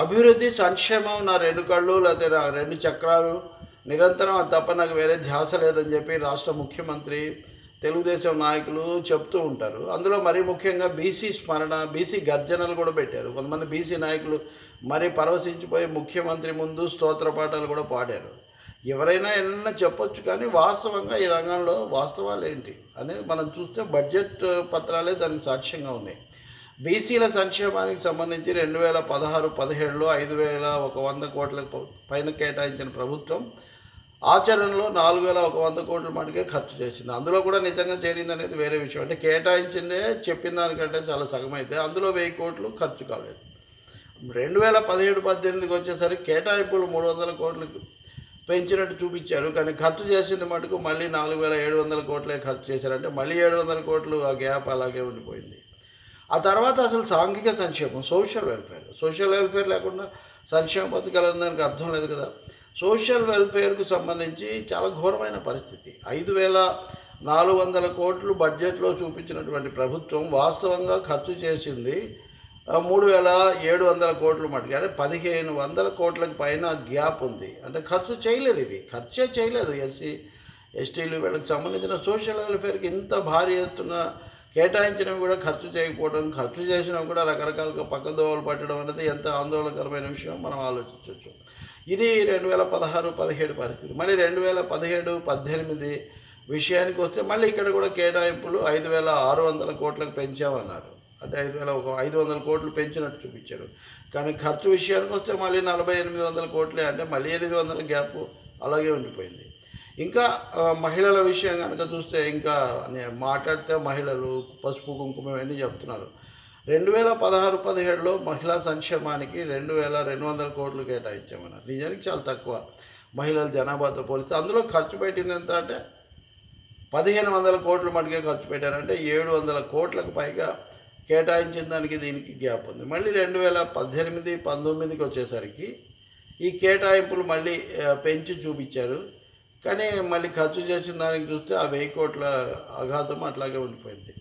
అభివృద్ధి సంక్షేమం నా రెండు కళ్ళు లేకపోతే నా రెండు చక్రాలు. నిరంతరం అది తప్ప నాకు వేరే ధ్యాస లేదని చెప్పి రాష్ట్ర ముఖ్యమంత్రి తెలుగుదేశం నాయకులు చెప్తూ ఉంటారు. అందులో మరీ ముఖ్యంగా బీసీ స్మరణ బీసీ గర్జనలు కూడా పెట్టారు. కొంతమంది బీసీ నాయకులు మరీ పరవశించిపోయి ముఖ్యమంత్రి ముందు స్తోత్ర పాఠాలు కూడా పాడారు. ఎవరైనా ఎన్నైనా చెప్పొచ్చు కానీ వాస్తవంగా ఈ రంగంలో వాస్తవాలు ఏంటి అనేది మనం చూస్తే బడ్జెట్ పత్రాలే దానికి సాక్ష్యంగా ఉన్నాయి. బీసీల సంక్షేమానికి సంబంధించి రెండు వేల పదహారు పదిహేడులో ఐదు వేల ఒక వంద కోట్ల పైన కేటాయించిన ప్రభుత్వం ఆచరణలో నాలుగు వేల ఒక వంద కోట్ల మటుకే ఖర్చు చేసింది. అందులో కూడా నిజంగా చేరింది అనేది వేరే విషయం. అంటే కేటాయించిందే చెప్పిన దానికంటే చాలా సగం అయితే అందులో వెయ్యి కోట్లు ఖర్చు కాలేదు. రెండు వేల పదిహేడు పద్దెనిమిదికి వచ్చేసరికి కేటాయింపులు మూడు వందల కోట్లకు పెంచినట్టు చూపించారు. కానీ ఖర్చు చేసింది మటుకు మళ్ళీ నాలుగు వేల ఏడు వందల కోట్లే ఖర్చు చేశారంటే మళ్ళీ ఏడు వందల కోట్లు ఆ గ్యాప్ అలాగే ఉండిపోయింది. ఆ తర్వాత అసలు సాంఘిక సంక్షేమం సోషల్ వెల్ఫేర్ సోషల్ వెల్ఫేర్ లేకుండా సంక్షేమ పథకాలు దానికి అర్థం లేదు కదా. సోషల్ వెల్ఫేర్కు సంబంధించి చాలా ఘోరమైన పరిస్థితి. ఐదు వేల నాలుగు వందల కోట్లు బడ్జెట్లో చూపించినటువంటి ప్రభుత్వం వాస్తవంగా ఖర్చు చేసింది మూడు వేల ఏడు వందల కోట్లు మటుకు. అంటే పదిహేను వందల కోట్లకు పైన గ్యాప్ ఉంది. అంటే ఖర్చు చేయలేదు ఇవి. ఖర్చే చేయలేదు. ఎస్సీ ఎస్టీలు వీళ్ళకి సంబంధించిన సోషల్ వెల్ఫేర్కి ఇంత భారీ ఎత్తున కేటాయించినవి కూడా ఖర్చు చేయకపోవడం ఖర్చు చేసినవి కూడా రకరకాలుగా పక్కదోవలు పట్టడం అనేది ఎంత ఆందోళనకరమైన విషయం మనం ఆలోచించవచ్చు. ఇది రెండు వేల పదహారు పదిహేడు పరిస్థితి. మళ్ళీ రెండు వేల పదిహేడు పద్దెనిమిది విషయానికి వస్తే మళ్ళీ ఇక్కడ కూడా కేటాయింపులు ఐదు వేల ఆరు వందల కోట్లకు పెంచామన్నారు. అంటే ఐదు వేల ఒక ఐదు వందల కోట్లు పెంచినట్టు చూపించారు. కానీ ఖర్చు విషయానికి వస్తే మళ్ళీ నలభై ఎనిమిది వందల కోట్లే. అంటే మళ్ళీ ఎనిమిది వందల గ్యాప్ అలాగే ఉండిపోయింది. ఇంకా మహిళల విషయం కనుక చూస్తే ఇంకా మాట్లాడితే మహిళలు పసుపు కుంకుమ ఇవన్నీ చెప్తున్నారు. రెండు వేల పదహారు పదిహేడులో మహిళా సంక్షేమానికి రెండు వేల రెండు వందల కోట్లు కేటాయించామన్నారు. నిజానికి చాలా తక్కువ. మహిళల జనాభాతో పోలిస్తే అందులో ఖర్చు పెట్టింది ఎంత అంటే పదిహేను వందల కోట్లు మటుకే ఖర్చు పెట్టారంటే ఏడు వందల కోట్లకు పైగా కేటాయించిన దానికి దీనికి గ్యాప్ ఉంది. మళ్ళీ రెండు వేల పద్దెనిమిది పంతొమ్మిదికి వచ్చేసరికి ఈ కేటాయింపులు మళ్ళీ పెంచి చూపించారు. కానీ మళ్ళీ ఖర్చు చేసిన దానికి చూస్తే ఆ వెయ్యి కోట్ల అఘాతం అట్లాగే ఉండిపోయింది.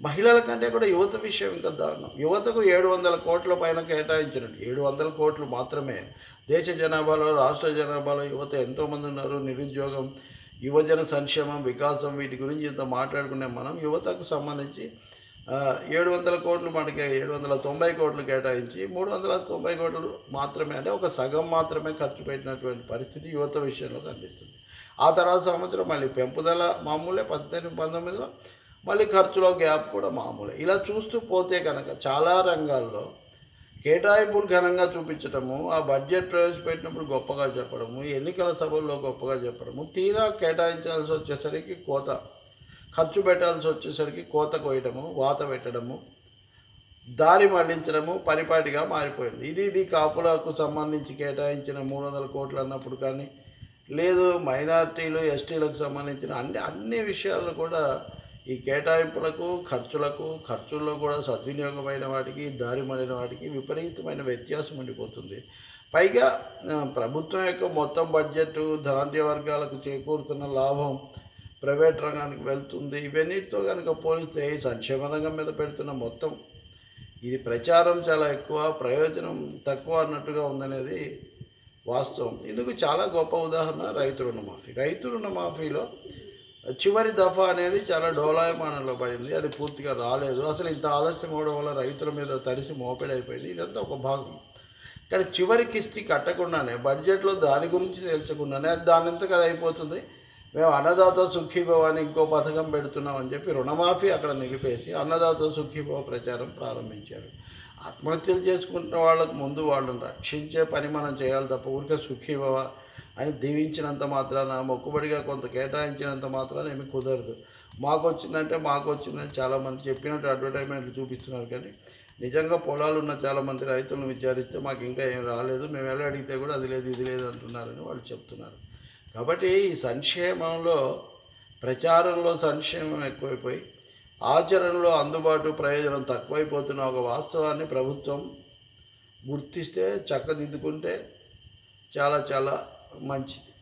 మహిళల కంటే కూడా యువత విషయం ఇంకా దారుణం. యువతకు ఏడు వందల కోట్ల పైన కేటాయించినట్టు. ఏడు వందల కోట్లు మాత్రమే దేశ జనాభాలో రాష్ట్ర జనాభాలో యువత ఎంతోమంది ఉన్నారు. నిరుద్యోగం యువజన సంక్షేమం వికాసం వీటి గురించి ఇంత మాట్లాడుకునే మనం యువతకు సంబంధించి ఏడు వందల కోట్లు మనకి ఏడు వందల తొంభై కోట్లు కేటాయించి మూడు వందల తొంభై కోట్లు మాత్రమే అంటే ఒక సగం మాత్రమే ఖర్చు పెట్టినటువంటి పరిస్థితి యువత విషయంలో కనిపిస్తుంది. ఆ తర్వాత సంవత్సరం మళ్ళీ పెంపుదల మామూలే పద్దెనిమిది పంతొమ్మిదిలో మళ్ళీ ఖర్చులో గ్యాప్ కూడా మామూలే. ఇలా చూస్తూ పోతే కనుక చాలా రంగాల్లో కేటాయింపులు ఘనంగా చూపించడము ఆ బడ్జెట్ ప్రవేశపెట్టినప్పుడు గొప్పగా చెప్పడము ఎన్నికల సభల్లో గొప్పగా చెప్పడము తీరా కేటాయించాల్సి వచ్చేసరికి కోత ఖర్చు పెట్టాల్సి వచ్చేసరికి కోత కోయటము వాత పెట్టడము దారి మళ్ళించడము పరిపాటిగా మారిపోయింది. ఇది ఇది కాపులకు సంబంధించి కేటాయించిన మూడు వందల కోట్లు అన్నప్పుడు కానీ లేదు మైనార్టీలు ఎస్టీలకు సంబంధించిన అన్ని అన్ని విషయాల్లో కూడా ఈ కేటాయింపులకు ఖర్చులకు ఖర్చుల్లో కూడా సద్వినియోగమైన వాటికి దారి మళ్ళిన వాటికి విపరీతమైన వ్యత్యాసం ఉండిపోతుంది. పైగా ప్రభుత్వం యొక్క మొత్తం బడ్జెట్ ధనాఢ్య వర్గాలకు చేకూరుతున్న లాభం ప్రైవేట్ రంగానికి వెళ్తుంది. ఇవన్నిటితో కనుక పోలిస్తే సంక్షేమ రంగం మీద పెడుతున్న మొత్తం ఇది ప్రచారం చాలా ఎక్కువ ప్రయోజనం తక్కువ అన్నట్టుగా ఉందనేది వాస్తవం. ఇందుకు చాలా గొప్ప ఉదాహరణ రైతు రుణమాఫీ. రైతు రుణమాఫీలో చివరి దఫా అనేది చాలా డోలాయమానంలో పడింది. అది పూర్తిగా రాలేదు. అసలు ఇంత ఆలస్యం అవడం వల్ల రైతుల మీద తడిసి మోపెడైపోయింది. ఇదంతా ఒక భాగం. కానీ చివరి కిస్తీ కట్టకుండానే బడ్జెట్లో దాని గురించి తెలుసుకుండానే అది దాని ఎంత కదా అయిపోతుంది. మేము అన్నదాత సుఖీభవ అని ఇంకో పథకం పెడుతున్నాం అని చెప్పి రుణమాఫీ అక్కడ నిలిపేసి అన్నదాత సుఖీభవ ప్రచారం ప్రారంభించారు. ఆత్మహత్యలు చేసుకుంటున్న వాళ్ళకు ముందు వాళ్ళని రక్షించే పని మనం చేయాలి తప్ప ఊరికే సుఖీభవ అని దీవించినంత మాత్రాన మొక్కుబడిగా కొంత కేటాయించినంత మాత్రాన ఏమి కుదరదు. మాకు వచ్చిందంటే మాకు వచ్చిందని చాలామంది చెప్పినట్టు అడ్వర్టైజ్మెంట్లు చూపిస్తున్నారు కానీ నిజంగా పొలాలు ఉన్న చాలామంది రైతులను విచారిస్తే మాకు ఇంకా ఏం రాలేదు. మేము ఎలా అడిగితే కూడా అది లేదు ఇది లేదు అంటున్నారని వాళ్ళు చెప్తున్నారు. కాబట్టి ఈ సంక్షేమంలో ప్రచారంలో సంక్షేమం ఎక్కువైపోయి ఆచరణలో అందుబాటు ప్రయోజనం తక్కువైపోతున్న ఒక వాస్తవాన్ని ప్రభుత్వం గుర్తిస్తే చక్కదిద్దుకుంటే చాలా చాలా మంచిది.